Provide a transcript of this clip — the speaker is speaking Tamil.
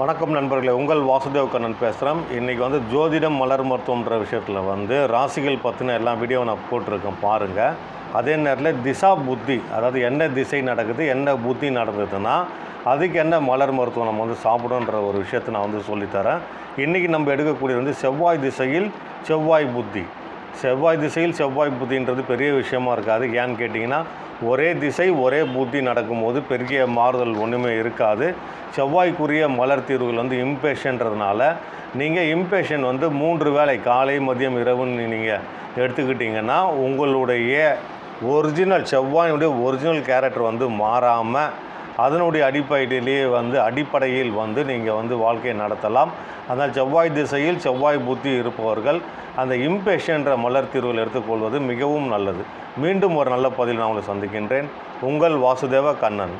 வணக்கம் நண்பர்களே உங்கள் வாசுதேவ் கண்ணன் பேசுகிறேன் இன்றைக்கி வந்து ஜோதிடம் மலர் மருத்துவம்ன்ற விஷயத்தில் வந்து ராசிகள் பற்றின எல்லா வீடியோ நான் போட்டிருக்கேன் பாருங்கள் அதே நேரத்தில் திசா புத்தி அதாவது என்ன திசை நடக்குது என்ன புத்தி நடந்ததுன்னா அதுக்கு என்ன மலர் மருத்துவம் நம்ம வந்து சாப்பிடுன்ற ஒரு விஷயத்தை நான் வந்து சொல்லித்தரேன். இன்றைக்கி நம்ம எடுக்கக்கூடியது வந்து செவ்வாய் திசையில் செவ்வாய் புத்தி. செவ்வாய் திசையில் செவ்வாய் புத்தின்றது பெரிய விஷயமா இருக்காது. ஏன்னு கேட்டிங்கன்னா ஒரே திசை ஒரே புத்தி நடக்கும்போது பெரிய மாறுதல் ஒன்றுமே இருக்காது. செவ்வாய்க்குரிய மலர் தீர்வுகள் வந்து இம்பேஷன்றதுனால நீங்கள் இம்பேஷன் வந்து மூன்று வேளை காலை மதியம் இரவுன்னு நீங்கள் எடுத்துக்கிட்டிங்கன்னா உங்களுடைய ஒரிஜினல் செவ்வாயினுடைய ஒரிஜினல் கேரக்டர் வந்து மாறாமல் அதனுடைய அடிப்படையிலேயே வந்து அடிப்படையில் வந்து நீங்கள் வந்து வாழ்க்கையை நடத்தலாம். அதனால் செவ்வாய் திசையில் செவ்வாய் புத்தி இருப்பவர்கள் அந்த இம்பேஷன்ற மலர் தீர்வுகள் எடுத்துக்கொள்வது மிகவும் நல்லது. மீண்டும் ஒரு நல்ல பதில் நான் உங்களை சந்திக்கின்றேன். உங்கள் வாசுதேவ கண்ணன்.